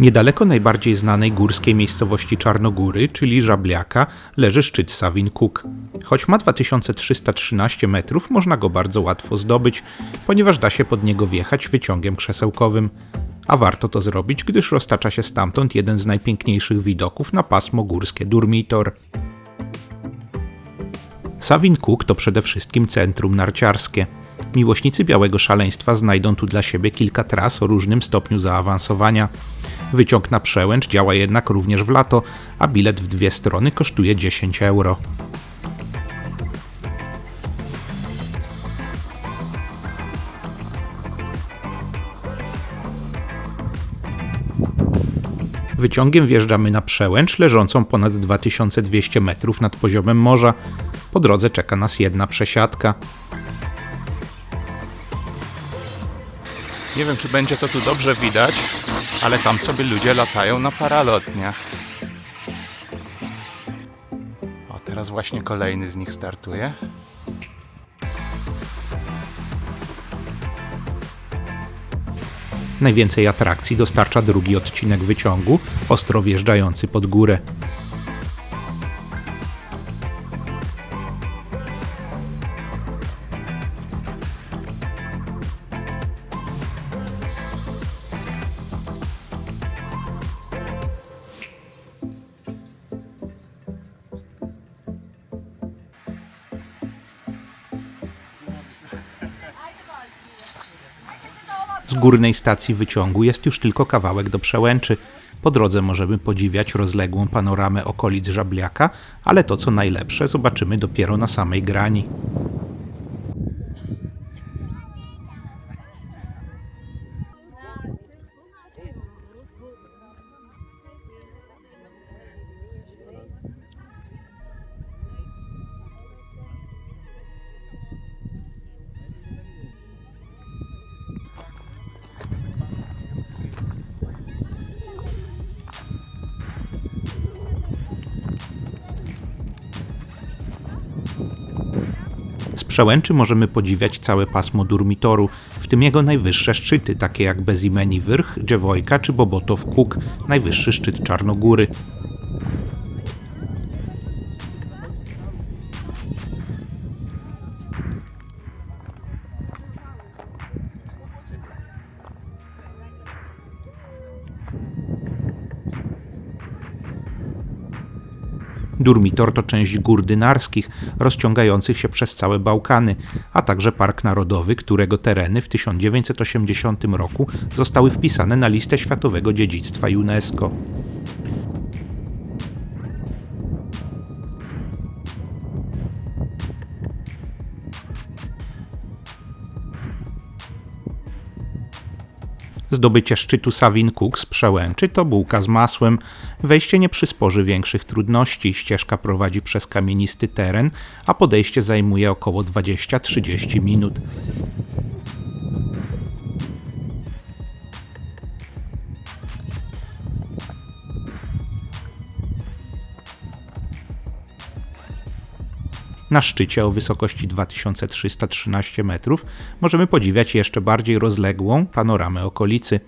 Niedaleko najbardziej znanej górskiej miejscowości Czarnogóry, czyli Żabliaka, leży szczyt Savin Cook. Choć ma 2313 metrów, można go bardzo łatwo zdobyć, ponieważ da się pod niego wjechać wyciągiem krzesełkowym. A warto to zrobić, gdyż roztacza się stamtąd jeden z najpiękniejszych widoków na pasmo górskie Durmitor. Savin Cook to przede wszystkim centrum narciarskie. Miłośnicy białego szaleństwa znajdą tu dla siebie kilka tras o różnym stopniu zaawansowania. Wyciąg na przełęcz działa jednak również w lato, a bilet w dwie strony kosztuje 10 euro. Wyciągiem wjeżdżamy na przełęcz leżącą ponad 2200 metrów nad poziomem morza. Po drodze czeka nas jedna przesiadka. Nie wiem, czy będzie to tu dobrze widać, ale tam sobie ludzie latają na paralotniach. O, teraz właśnie kolejny z nich startuje. Najwięcej atrakcji dostarcza drugi odcinek wyciągu, ostro wjeżdżający pod górę. Z górnej stacji wyciągu jest już tylko kawałek do przełęczy. Po drodze możemy podziwiać rozległą panoramę okolic Żabliaka, ale to co najlepsze zobaczymy dopiero na samej grani. Przełęczy możemy podziwiać całe pasmo Durmitoru, w tym jego najwyższe szczyty, takie jak Bezimeni Wyrch, Dżewojka czy Bobotow Kuk, najwyższy szczyt Czarnogóry. Durmitor to część gór dynarskich, rozciągających się przez całe Bałkany, a także park narodowy, którego tereny w 1980 roku zostały wpisane na listę światowego dziedzictwa UNESCO. Zdobycie szczytu Savin Cook z przełęczy to bułka z masłem. Wejście nie przysporzy większych trudności. Ścieżka prowadzi przez kamienisty teren, a podejście zajmuje około 20-30 minut. Na szczycie o wysokości 2313 metrów możemy podziwiać jeszcze bardziej rozległą panoramę okolicy.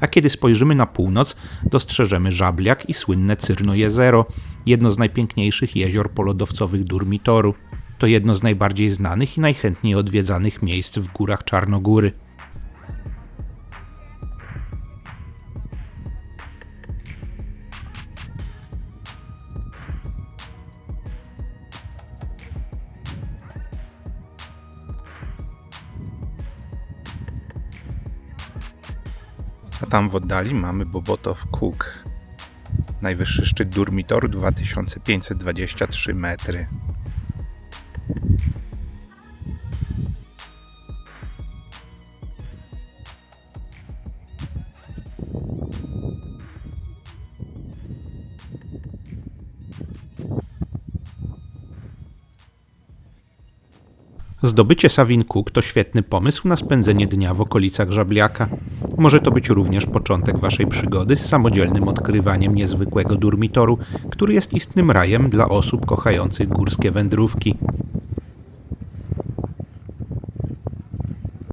A kiedy spojrzymy na północ, dostrzeżemy Żabliak i słynne Cyrno Jezero, jedno z najpiękniejszych jezior polodowcowych Durmitoru. To jedno z najbardziej znanych i najchętniej odwiedzanych miejsc w górach Czarnogóry. A tam w oddali mamy Bobotow Kuk. Najwyższy szczyt Durmitoru 2523 metry. Zdobycie Savin Cook to świetny pomysł na spędzenie dnia w okolicach Żabliaka. Może to być również początek waszej przygody z samodzielnym odkrywaniem niezwykłego Durmitoru, który jest istnym rajem dla osób kochających górskie wędrówki.